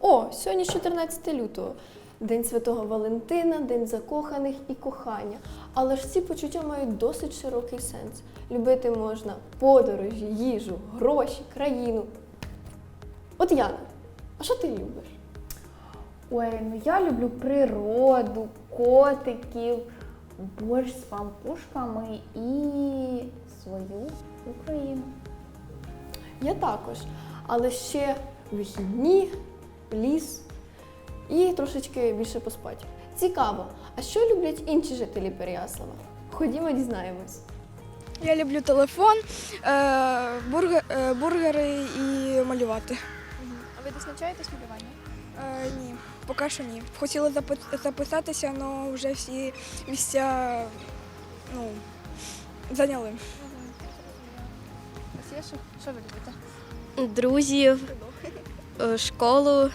О, сьогодні 14 лютого. День Святого Валентина, День закоханих і кохання. Але ж ці почуття мають досить широкий сенс. Любити можна подорожі, їжу, гроші, країну. От Яна, а що ти любиш? Ой, ну я люблю природу, котиків, борщ з пампушками і свою Україну. Я також. Але ще вихідні, ліс і трошечки більше поспати. Цікаво, а що люблять інші жителі Переяслава? Ходімо, дізнаємось. Я люблю телефон, е, бургер, е, бургери і малювати. А ви десь навчаєтесь малювання? Е, ні, поки що ні. Хотіла запи- записатися, але вже всі місця ну, зайняли. Є що, що ви любите? друзів, е, школу.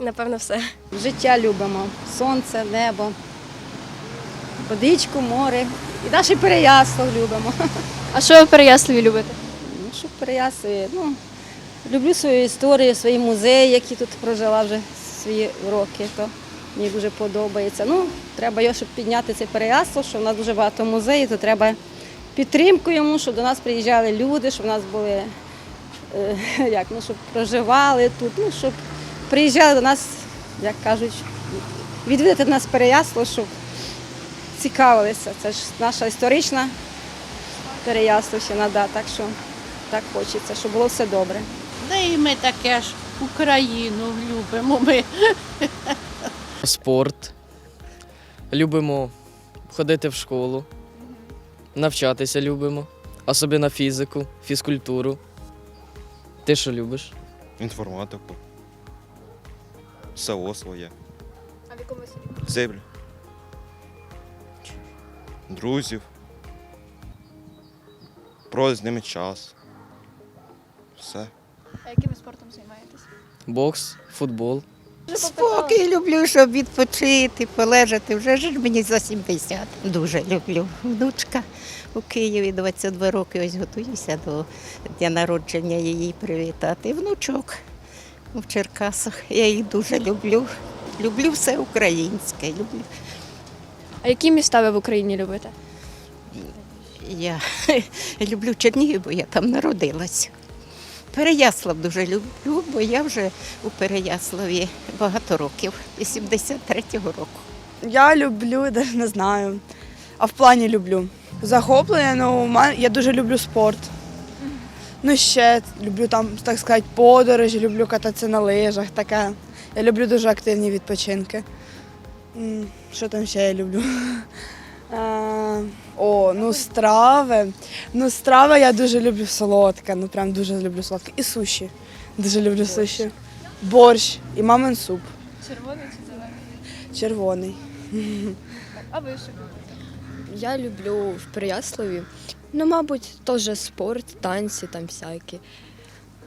Напевно, все. Життя любимо, сонце, небо, водичку, море. І навіть Переяслав любимо. А що ви в Переяславі любите? Ну, що Переяславі, ну, люблю свою історію, свої музеї, які тут прожила вже свої роки, то мені дуже подобається. Ну, треба його, щоб підняти цей Переяслав, що в нас дуже багато музеїв, то треба підтримку йому, щоб до нас приїжджали люди, щоб в нас були, е, як, ну, щоб проживали тут, ну, щоб приїжджали до нас, як кажуть, відвідати нас Переяслав, щоб цікавилися. Це ж наша історична Переяславщина, да, так що так хочеться, щоб було все добре. Да і ми таке ж Україну любимо. Ми Спорт. Любимо ходити в школу, навчатися любимо, особливо фізику, фізкультуру. Ти що любиш? інформатику, село своє, А в якому селі? землю, друзів, проводити з ними час. А яким ви спортом займаєтесь? Бокс, футбол. Спокій люблю, щоб відпочити, полежати. Вже ж мені за 70. Дуже люблю. Внучка у Києві 22 роки. Ось готуюся до дня народження її привітати. Внучок в Черкасах. Я їх дуже люблю. Люблю все українське. Люблю. А які міста ви в Україні любите? Я люблю Чернігів, бо я там народилася. Переяслав дуже люблю, бо я вже у Переяславі багато років, з 73-го року. Я люблю, навіть не знаю. А в плані люблю. Захоплення, ну, я дуже люблю спорт. Ну, ще люблю там, так сказати, подорожі, люблю кататися на лижах, таке. Я люблю дуже активні відпочинки. Що там ще я люблю? Е, О, ну страви. Ну, страви я дуже люблю солодке, ну прям дуже люблю солодке. І суші. Дуже люблю суші. Борщ і мамин суп. Червоний чи зелений? Червоний. А ви що любите? Я люблю в Переяславі. Ну, мабуть, теж спорт, танці там всякі.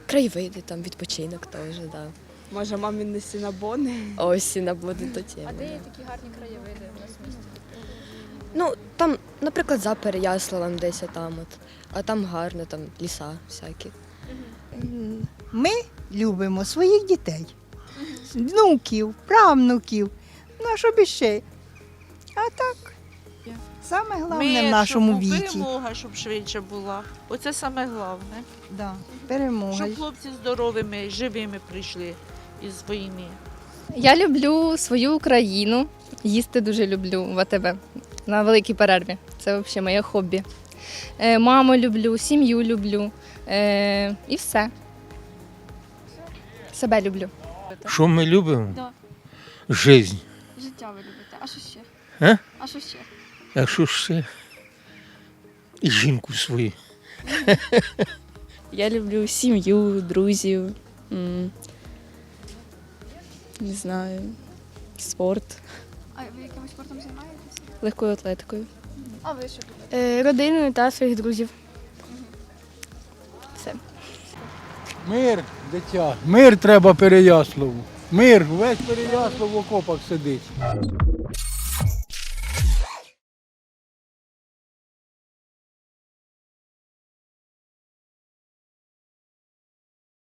Краєвиди, там відпочинок теж, да. Може, мамин сінабони? Ось на буде до А де є такі гарні краєвиди у нас в місті? Ну, там, наприклад, за Переяславом десь там от. А там гарно, там ліса всякі. Ми любимо своїх дітей, внуків, правнуків. Ну, а що б ще? А так, саме головне в нашому віці. перемога, щоб швидше була. Оце саме головне. Да, перемога. Щоб хлопці здоровими, живими прийшли із війни. Я люблю свою Україну. Їсти дуже люблю в АТБ на великій перерві. Це взагалі моє хобі. Е, маму люблю, сім'ю люблю. Е, і все. Себе люблю. Що ми любимо? Да. Жизнь. Життя ви любите. А що ще? Е? А що ще? А що ж це? І жінку свою. Я люблю сім'ю, друзів. м, Не знаю, спорт, А ви якимось спортом займаєтесь? легкою атлетикою. А ви що любите? родиною та своїх друзів. Все. Мир, дитя. Мир треба Переяславу. Мир, весь Переяслав в окопах сидить.